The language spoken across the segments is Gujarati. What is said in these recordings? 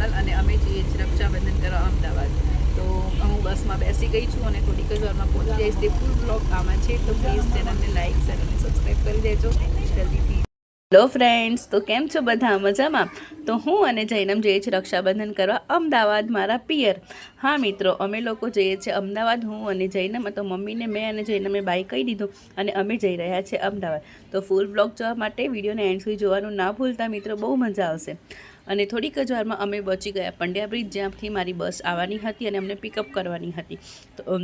સોનલ અને અમે જઈએ છીએ રક્ષાબંધન કરવા અમદાવાદ. તો હું બસમાં બેસી ગઈ છું અને થોડીક જ વારમાં પહોંચી જઈશ. તે ફૂલ બ્લોગ આમાં છે, તો પ્લીઝ ચેનલને લાઈક શેર અને સબસ્ક્રાઈબ કરી દેજો. જલ્દીથી. હેલો ફ્રેન્ડ્સ તો કેમ છો બધા? મજામાં? તો હું અને જૈનમ જઈએ છીએ રક્ષાબંધન કરવા અમદાવાદ, મારા પિયર. હા મિત્રો, અમે લોકો જઈએ છીએ અમદાવાદ, હું અને જૈનમ, તો મમ્મીને મેં અને જૈનમે બાય કહી દીધું અને અમે જઈ રહ્યા છીએ અમદાવાદ. તો ફૂલ બ્લોગ જોવા માટે વિડીયોને એન્ડ સુધી જોવાનું ના ભૂલતા મિત્રો, બહુ મજા આવશે. અને થોડીક જ વારમાં અમે બચી ગયા. પંડ્યા બ્રિજ જ્યાંથી મારી બસ આવવાની હતી અને અમને પિકઅપ કરવાની હતી. તો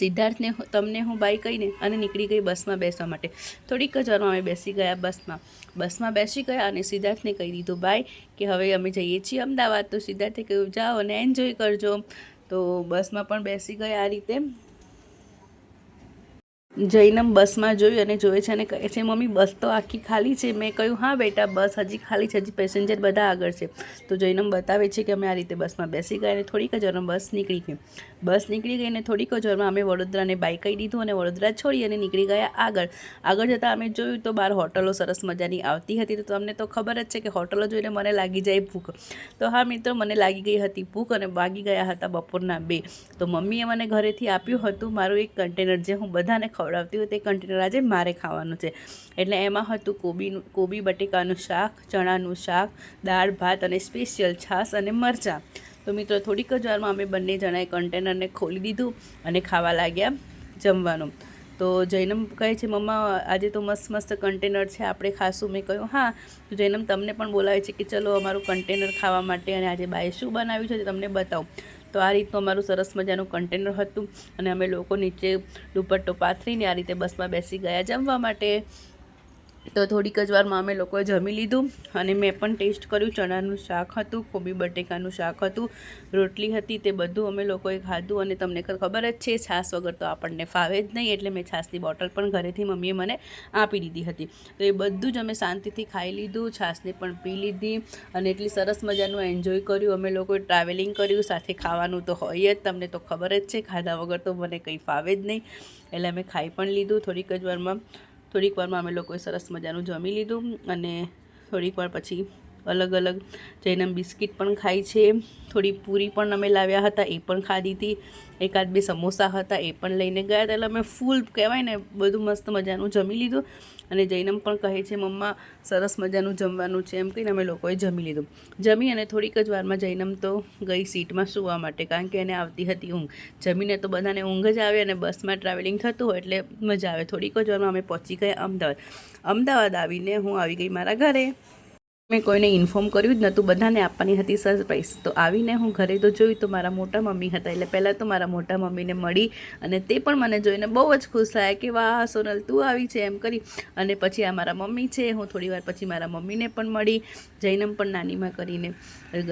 સિદ્ધાર્થને તમને હું બાય કહીને અને નીકળી ગઈ બસમાં બેસવા માટે. થોડીક જ વારમાં અમે બેસી ગયા બસમાં. બસમાં બેસી ગયા અને સિદ્ધાર્થને કહી દીધું બાય કે હવે અમે જઈએ છીએ અમદાવાદ. તો સિદ્ધાર્થે કહ્યું, જાઓ અને એન્જોય કરજો. તો બસમાં પણ બેસી ગયા આ રીતે. જૈનમ બસમાં જોયું અને જોવે છે અને કહે છે, મમ્મી, બસ તો આખી ખાલી છે. મેં કહ્યું, હા બેટા, બસ હજી ખાલી છે, હજી પેસેન્જર બધા આગળ છે. તો જૈનમ બતાવે છે કે અમે આ રીતે બસમાં બેસી ગયા અને થોડીક જ વારમાં બસ નીકળી ગઈ. બસ નીકળી ગઈ અને થોડીક જ વારમાં અમે વડોદરાને બાઇક કહી દીધું અને વડોદરા છોડી અને નીકળી ગયા આગળ. આગળ જતાં અમે જોયું તો બહાર હોટલો સરસ મજાની આવતી હતી. તો તમને તો ખબર જ છે કે હોટલો જોઈને મને લાગી જાય ભૂખ. તો હા મિત્રો, મને લાગી ગઈ હતી ભૂખ અને વાગી ગયા હતા બપોરના બે. તો મમ્મીએ મને ઘરેથી આપ્યું હતું. મારું એક કન્ટેનર જે હું બધાને ખવડાવતી હોય તે કન્ટેનર આજે મારે ખાવાનું છે. એટલે એમાં હતું કોબીનું, કોબી બટેકાનું શાક, ચણાનું શાક, દાળ, ભાત અને સ્પેશિયલ છાશ અને મરચાં. તો મિત્રો થોડીક જ વારમાં અમે બંને જણાએ કન્ટેનરને ખોલી દીધું અને ખાવા લાગ્યા જમવાનું. તો જૈનમ કહે છે, મમ્મા, આજે તો મસ્ત મસ્ત કન્ટેનર છે, આપણે ખાશું. મેં કહ્યું, હા. તો જૈનમ તમને પણ બોલાવે છે કે, ચલો, અમારું કન્ટેનર ખાવા માટે અને આજે બાએ શું બનાવ્યું છે તે તમને બતાવું. તો આ રીતનું અમારું સરસ મજાનું કન્ટેનર હતું અને અમે લોકો નીચે દુપટ્ટો પાથરીને આ રીતે બસમાં બેસી ગયા જમવા માટે. તો થોડીક જ વારમાં અમે લોકોએ જમી લીધું અને મેં પણ ટેસ્ટ કર્યું. ચણાનું શાક હતું, કોબી બટેકાનું શાક હતું, રોટલી હતી, તે બધું અમે લોકોએ ખાધું અને તમને ખબર જ છે, છાશ વગર તો આપણને ફાવે જ નહીં એટલે મેં છાશની બોટલ પણ ઘરેથી મમ્મીએ મને આપી દીધી હતી. તો એ બધું જ અમે શાંતિથી ખાઈ લીધું, છાશને પણ પી લીધી અને એટલી સરસ મજાનું એન્જોય કર્યું. અમે લોકોએ ટ્રાવેલિંગ કર્યું, સાથે ખાવાનું તો હોય જ, તમને તો ખબર જ છે, ખાધા વગર તો મને કંઈ ફાવે જ નહીં. એટલે અમે ખાઈ પણ લીધું થોડીક જ વારમાં. થોડીક વારમાં અમે લોકોએ સરસ મજાનું જમી લીધું અને થોડીક વાર પછી અલગ અલગ જૈનમ બિસ્કિટ પણ ખાઈ છે. થોડી પૂરી પણ અમે લાવ્યા હતા, એ પણ ખાધી હતી. એકાદ બે સમોસા હતા, એ પણ લઈને ગયા એટલે અમે ફૂલ કહેવાય ને, બધું મસ્ત મજાનું જમી લીધું. અને જૈનમ પણ કહે છે, મમ્મા, સરસ મજાનું જમવાનું છે. એમ કહીને અમે લોકોએ જમી લીધું. જમી અને થોડીક જ વારમાં જૈનમ તો ગઈ સીટમાં સૂવા માટે, કારણ કે એને આવતી હતી ઊંઘ. જમીને તો બધાને ઊંઘ જ આવે અને બસમાં ટ્રાવેલિંગ થતું હોય એટલે મજા આવે. થોડીક જ વારમાં અમે પહોંચી ગયા અમદાવાદ. અમદાવાદ આવીને હું આવી ગઈ મારા ઘરે. મેં કોઈને ઇન્ફોર્મ કર્યું જ નહોતું. બધાને આપવાની હતી સરપ્રાઈઝ તો આવીને હું ઘરે તો જોયું તો મારા મોટા મમ્મી હતા. એટલે પહેલાં તો મારા મોટા મમ્મીને મળી અને તે પણ મને જોઈને બહુ જ ખુશ થયા કે, વાહ, સોનલ, તું આવી છે. એમ કરી. અને પછી આ મારા મમ્મી છે. હું થોડી વાર પછી મારા મમ્મીને પણ મળી. જૈનમ પણ નાનીમાં કરીને.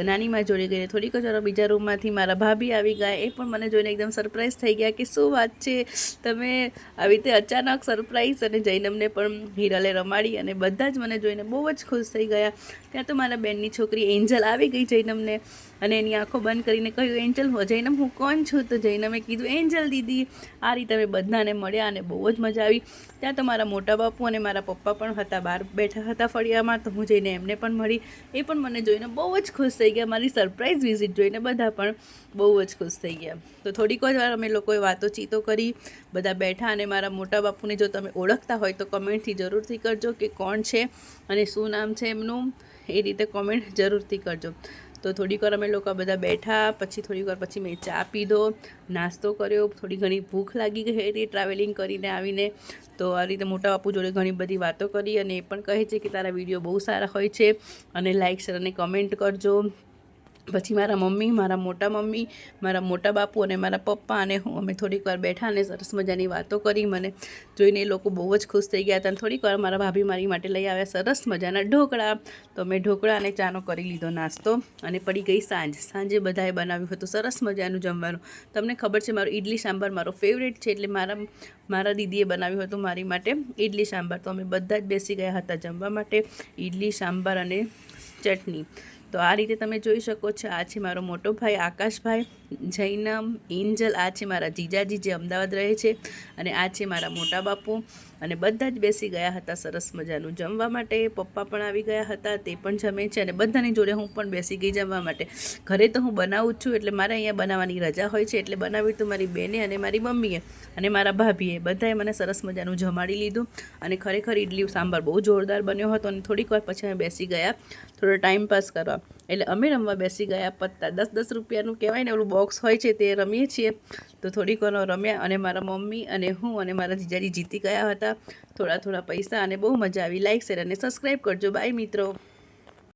નાનીમાં જોડે ગઈને થોડીક જ વાર બીજા રૂમમાંથી મારા ભાભી આવી ગયા. એ પણ મને જોઈને એકદમ સરપ્રાઈઝ થઈ ગયા કે, શું વાત છે? તમે આવી રીતે અચાનક સરપ્રાઈઝ અને જૈનમને પણ હિરલે રમાડી. અને બધા જ મને જોઈને બહુ જ ખુશ થઈ ગયા. ત્યાં તો મારા બેનની છોકરી એન્જલ આવી ગઈ જૈનમને અને એની આંખો બંધ કરીને કહ્યું, એન્જલ, હો, જૈનમ, હું કોણ છું? તો જૈનમે કીધું, એન્જલ દીદી, આ રીતે અમે બધાને મળ્યા અને બહુ જ મજા આવી. ત્યાં તો મારા મોટા બાપુ અને મારા પપ્પા પણ હતા, બહાર બેઠા હતા ફળિયામાં, તો હું જઈને એમને પણ મળી. એ પણ મને જોઈને બહુ જ ખુશ થઈ ગયા, મારી સરપ્રાઈઝ વિઝિટ જોઈને બધા પણ બહુ જ ખુશ થઈ ગયા. તો થોડીક જ વાર અમે લોકોએ વાતો ચીતો કરી, બધા બેઠા અને મારા મોટા બાપુને જો તમે ઓળખતા હોય તો કમેન્ટથી જરૂરથી કરજો કે કોણ છે અને શું નામ છે એમનું. એ રીતે કોમેન્ટ જરૂરથી કરજો. તો થોડીક વાર અમે લોકો બધા બેઠા, પછી થોડીક પછી મેં ચા પીધો, નાસ્તો કર્યો, થોડી ઘણી ભૂખ લાગી ગઈ હતી ટ્રાવેલિંગ કરીને આવીને. તો આ રીતે મોટા બાપુ જોડે ઘણી બધી વાતો કરી અને એ પણ કહે છે કે તારા વીડિયો બહુ સારા હોય છે. અને લાઇક શેર અને કમેન્ટ કરજો. પછી મારા મમ્મી, મારા મોટા મમ્મી, મારા મોટા બાપુ અને મારા પપ્પા અને હું, અમે થોડીક વાર બેઠા અને સરસ મજાની વાતો કરી. મને જોઈને એ લોકો બહુ જ ખુશ થઈ ગયા હતા અને થોડીક વાર મારા ભાભી મારી માટે લઈ આવ્યા સરસ મજાના ઢોકળા. તો મેં ઢોકળા અને ચાનો કરી લીધો નાસ્તો અને પડી ગઈ સાંજ. સાંજે બધાએ બનાવ્યું હતું સરસ મજાનું જમવાનું. તમને ખબર છે મારું ઇડલી સાંભાર મારો ફેવરેટ છે એટલે મારા મારા દીદીએ બનાવ્યું હતું મારી માટે ઇડલી સાંભાર. તો અમે બધા જ બેસી ગયા હતા જમવા માટે ઇડલી સાંભાર અને ચટણી. તો આ રીતે તમે જોઈ શકો છો. આ છે મારો મોટો ભાઈ આકાશભાઈ. જૈનમ એન્જલ આ છે મારા જીજાજી જે અમદાવાદ રહે છે અને આ છે મારા મોટા બાપુ. અને બધા જ બેસી ગયા હતા સરસ મજાનું જમવા માટે. પપ્પા પણ આવી ગયા હતા, તે પણ જમે છે અને બધાની જોડે હું પણ બેસી ગઈ જમવા માટે. ઘરે તો હું બનાવું છું એટલે મારે અહીંયા બનાવવાની રજા હોય છે એટલે બનાવી તો મારી બેને અને મારી મમ્મીએ અને મારા ભાભીએ બધાએ મને સરસ મજાનું જમાડી લીધું. અને ખરેખર ઇડલી સાંભાર બહુ જોરદાર બન્યો હતો અને થોડીક વાર પછી અમે બેસી ગયા. થોડો ટાઈમ પાસ કરવા. એટલે અમે રમવા બેસી ગયા, પત્તા દસ દસ રૂપિયાનું કહેવાય ને, ઓલું બોક્સ હોય છે તે રમીએ છીએ. તો થોડીક વાર રમ્યા અને મારા મમ્મી અને હું અને મારા જીજાજી જીતી ગયા હતા. થોડા થોડા પૈસા અને બહુ મજા આવી. લાઈક શેર અને સબસ્ક્રાઈબ કરજો. બાય મિત્રો.